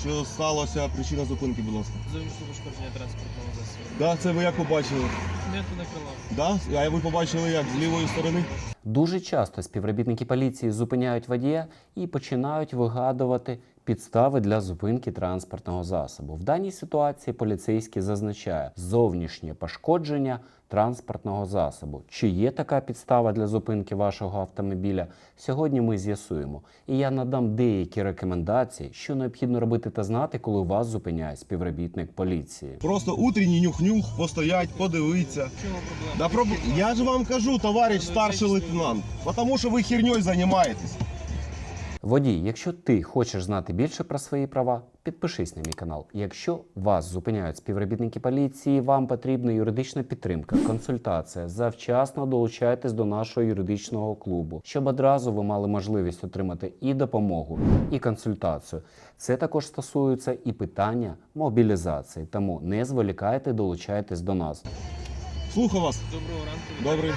що сталося, причина зупинки, будь ласка. Зовнішнє пошкодження транспортного засобу. Да, це ви як побачили? М'ято. Да? А ви побачили як з лівої сторони? Дуже часто співробітники поліції зупиняють водія і починають вигадувати підстави для зупинки транспортного засобу. В даній ситуації поліцейський зазначає зовнішнє пошкодження транспортного засобу. Чи є така підстава для зупинки вашого автомобіля? Сьогодні ми з'ясуємо. І я надам деякі рекомендації, що необхідно робити та знати, коли вас зупиняє співробітник поліції. Просто утренній нюх-нюх, постоять, подивитися. В чому проблема? Да проб... Я ж вам кажу, товариш старший лейтенант, тому що ви херньою займаєтесь. Водій, якщо ти хочеш знати більше про свої права, підпишись на мій канал. Якщо вас зупиняють співробітники поліції, вам потрібна юридична підтримка, консультація. Завчасно долучайтесь до нашого юридичного клубу, щоб одразу ви мали можливість отримати і допомогу, і консультацію. Це також стосується і питання мобілізації. Тому не зволікайте, долучайтесь до нас. Слухаю вас. Доброго ранку. Добрий.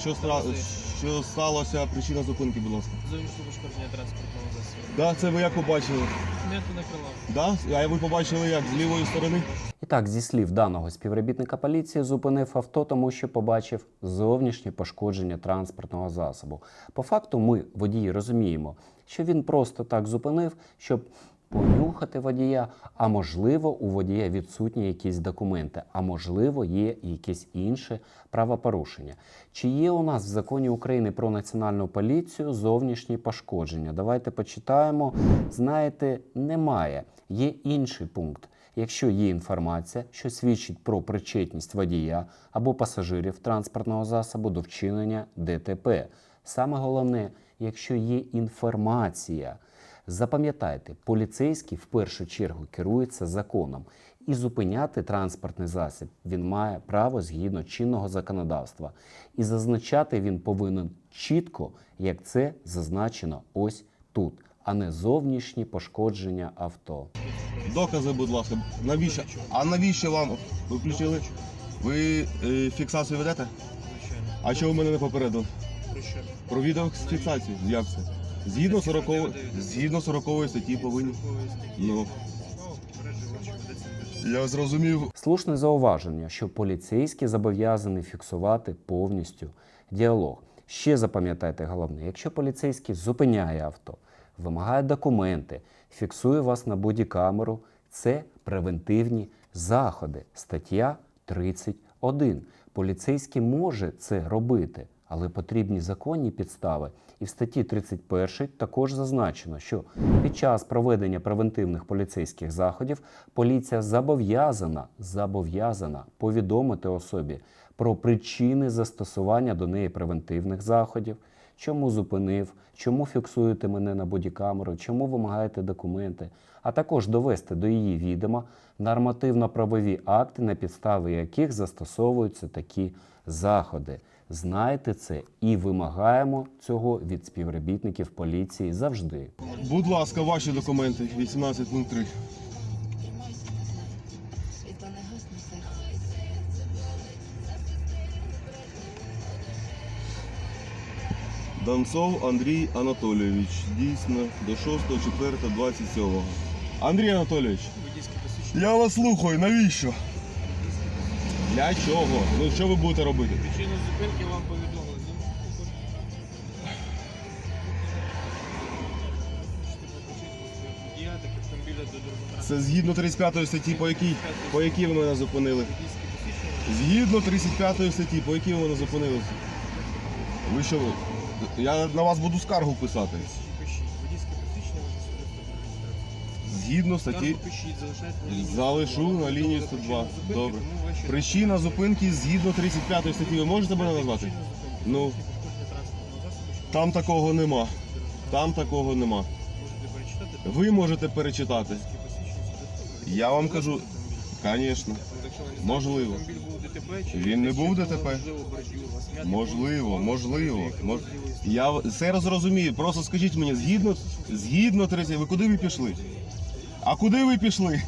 Що пояснити. Що, сталося, причина зупинки, будь ласка. Зовнішнє пошкодження транспортного засобу. Да, це ви як побачили? М'ято накрило. Да? А ви побачили як з лівої сторони? І так, зі слів даного співробітника поліції, зупинив авто, тому що побачив зовнішнє пошкодження транспортного засобу. По факту, ми, водії, розуміємо, що він просто так зупинив, щоб понюхати водія, а можливо, у водія відсутні якісь документи, а можливо, є якесь інше правопорушення. Чи є у нас в законі України про національну поліцію зовнішні пошкодження? Давайте почитаємо. Знаєте, немає. Є інший пункт. Якщо є інформація, що свідчить про причетність водія або пасажирів транспортного засобу до вчинення ДТП. Саме головне, якщо є інформація. Запам'ятайте, поліцейський в першу чергу керується законом, і зупиняти транспортний засіб він має право згідно чинного законодавства. І зазначати він повинен чітко, як це зазначено ось тут, а не зовнішні пошкодження авто. Докази, будь ласка. Навіщо? А навіщо вам? Ви включили? Ви е, фіксацію ведете? Звичайно. А що ви мене не попередили? Про що? Про відеофіксацію? Як це? Згідно 40, згідно 40 статті повинні. Ну, я зрозумів. Слушне зауваження, що поліцейський зобов'язаний фіксувати повністю діалог. Ще запам'ятайте головне, якщо поліцейський зупиняє авто, вимагає документи, фіксує вас на бодікамеру, це превентивні заходи. Стаття 31. Поліцейський може це робити, але потрібні законні підстави. І в статті 31 також зазначено, що під час проведення превентивних поліцейських заходів поліція зобов'язана, зобов'язана повідомити особі про причини застосування до неї превентивних заходів, чому зупинив, чому фіксуєте мене на бодікамеру, чому вимагаєте документи, а також довести до її відома нормативно-правові акти, на підставі яких застосовуються такі заходи. Знайте це і вимагаємо цього від співробітників поліції завжди. Будь ласка, ваші документи. 18 пункт 3. Світло не гасне, тихо. Донцов Андрій Анатолійович. Дійсно, до 6.4.27. Андрій Анатолійович, я вас слухаю, навіщо? Для чого? Ну що ви будете робити? Причину зупинки вам повідомили. Це згідно 35 статті, по якій, по якій ви мене зупинили. Згідно 35 статті, по якій ви мене зупинили. Ви що? Я на вас буду скаргу писати. Згідно статті. Залишу на лінії Добре, 102. Добре. Причина зупинки згідно 35 статті. Ви можете мене назвати? Ну. Там такого нема. Там такого нема. Ви можете перечитати. Я вам кажу, Звісно. Можливо. Він не був ДТП? можливо, Можливо, Мож... Я все розумію. Просто скажіть мені, згідно, згідно 30, ви куди ви пішли? А куди ви пішли?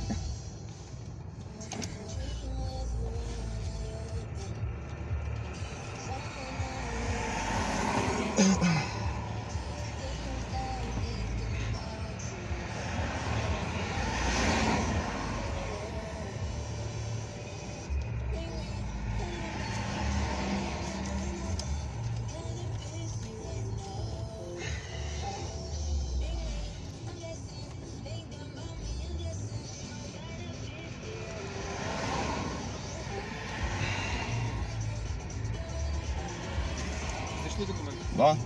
Да?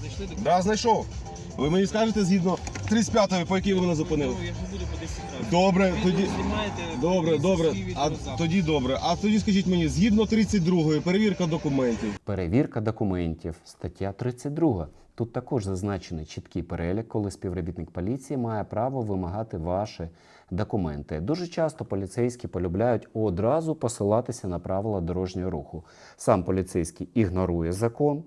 Знайшли документи? Да, знайшов. Ви мені скажете згідно 35-ї, по якій ви мене зупинили? Ну, я не буду по 10 разів. Добре, Відео тоді. знімаєте, Добре, дивіться добре. А тоді добре. А тоді скажіть мені, згідно 32-ї, перевірка документів. Перевірка документів, стаття 32. Тут також зазначений чіткий перелік, коли співробітник поліції має право вимагати ваші документи. Дуже часто поліцейські полюбляють одразу посилатися на правила дорожнього руху. Сам поліцейський ігнорує закон,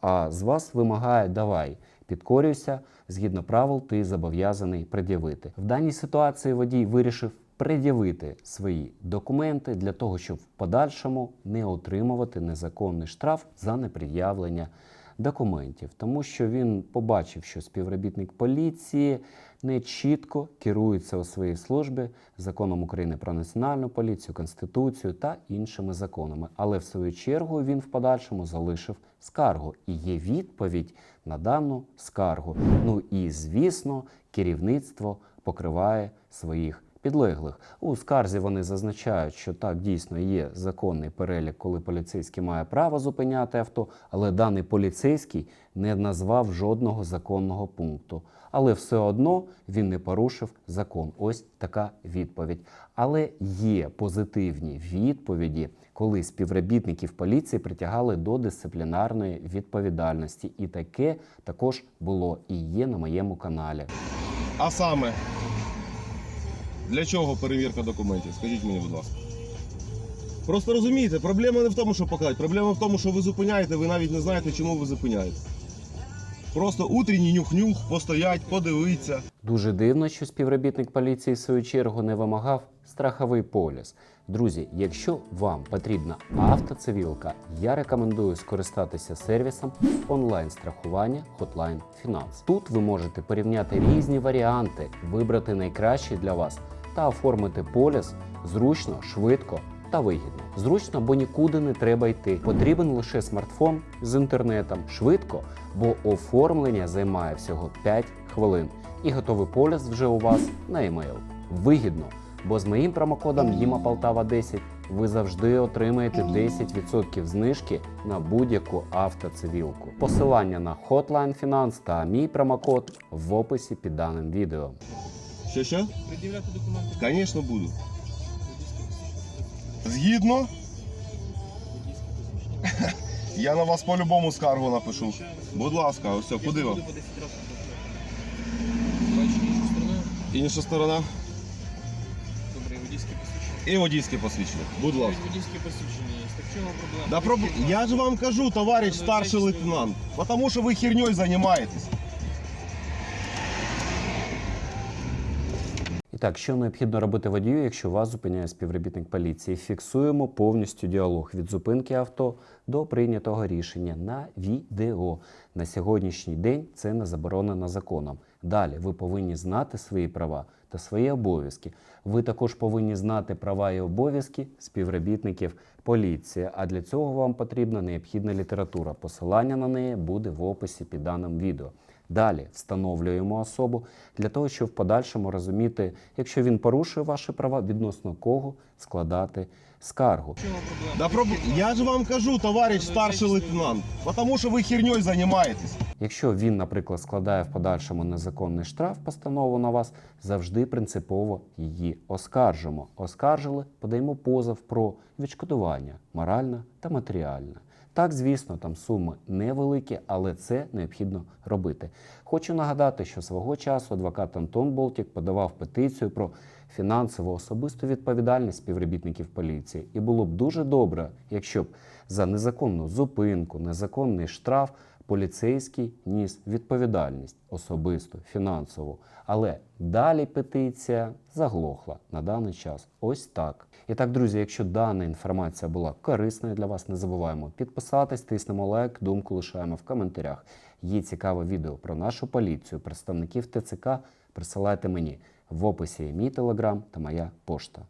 а з вас вимагає давай, підкорюйся, згідно правил, ти зобов'язаний пред'явити. В даній ситуації водій вирішив пред'явити свої документи для того, щоб в подальшому не отримувати незаконний штраф за непред'явлення документів, тому що він побачив, що співробітник поліції не чітко керується у своїй службі законом України про національну поліцію, конституцію та іншими законами. Але в свою чергу він в подальшому залишив скаргу і є відповідь на дану скаргу. Ну і звісно, керівництво покриває своїх підлеглих. У скарзі вони зазначають, що так дійсно є законний перелік, коли поліцейський має право зупиняти авто, але даний поліцейський не назвав жодного законного пункту. Але все одно він не порушив закон. Ось така відповідь. Але є позитивні відповіді, коли співробітників поліції притягали до дисциплінарної відповідальності. І таке також було і є на моєму каналі. А саме, для чого перевірка документів? Скажіть мені, будь ласка. Просто розумієте, проблема не в тому, що показати. Проблема в тому, що ви зупиняєте, ви навіть не знаєте, чому ви зупиняєте. Просто утренній нюх-нюх, постоять, подивитися. Дуже дивно, що співробітник поліції в свою чергу не вимагав страховий поліс. Друзі, якщо вам потрібна автоцивілка, я рекомендую скористатися сервісом онлайн-страхування Hotline Finance. Тут ви можете порівняти різні варіанти, вибрати найкращий для вас та оформити поліс зручно, швидко та вигідно. Зручно, бо нікуди не треба йти. Потрібен лише смартфон з інтернетом швидко, бо оформлення займає всього 5 хвилин. І готовий поліс вже у вас на емейл. Вигідно, бо з моїм промокодом ЄМАПОЛТАВА 10 ви завжди отримаєте 10% знижки на будь-яку автоцивілку. Посилання на Hotline Finance та мій промокод в описі під даним відео. Що що? Пред'являти документи. Звісно, буду. Водійське посвідчення. Згідно, Водійське посвідчення. я на вас по-любому скаргу напишу. Звичайно. Будь ласка, ось все, Я куди не вам? буду по 10 разів повторювати. Бачите, іншу сторону. Інша сторона. Добре, водійське посвідчення. І водійське посвідчення. Будь ласка. Навіть водійське посвідчення є. Так чого проблема? Да проб... Я ж вам кажу, товарищ Ну, старший значить, лейтенант, потому що ви херней займаєтесь. Так, що необхідно робити водію, якщо вас зупиняє співробітник поліції? Фіксуємо повністю діалог від зупинки авто до прийнятого рішення на відео. На сьогоднішній день це не заборонено законом. Далі ви повинні знати свої права та свої обов'язки. Ви також повинні знати права і обов'язки співробітників поліції. А для цього вам потрібна необхідна література. Посилання на неї буде в описі під даним відео. Далі встановлюємо особу для того, щоб в подальшому розуміти, якщо він порушує ваші права, відносно кого складати скаргу. Да проб... Я ж вам кажу, товарищ старший лейтенант, потому що ви херней займаєтесь. Якщо він, наприклад, складає в подальшому незаконний штраф, постанову на вас, завжди принципово її оскаржимо. Оскаржили, подаємо позов про відшкодування моральне та матеріальне. Так, звісно, там суми невеликі, але це необхідно робити. Хочу нагадати, що свого часу адвокат Антон Болтік подавав петицію про фінансову особисту відповідальність співробітників поліції. І було б дуже добре, якщо б за незаконну зупинку, незаконний штраф поліцейський ніс відповідальність особисту, фінансову. Але далі петиція заглохла на даний час. Ось так. І так, друзі, якщо дана інформація була корисною для вас, не забуваємо підписатись, тиснемо лайк, думку лишаємо в коментарях. Є цікаве відео про нашу поліцію, представників ТЦК. Присилайте мені в описі мій телеграм та моя пошта.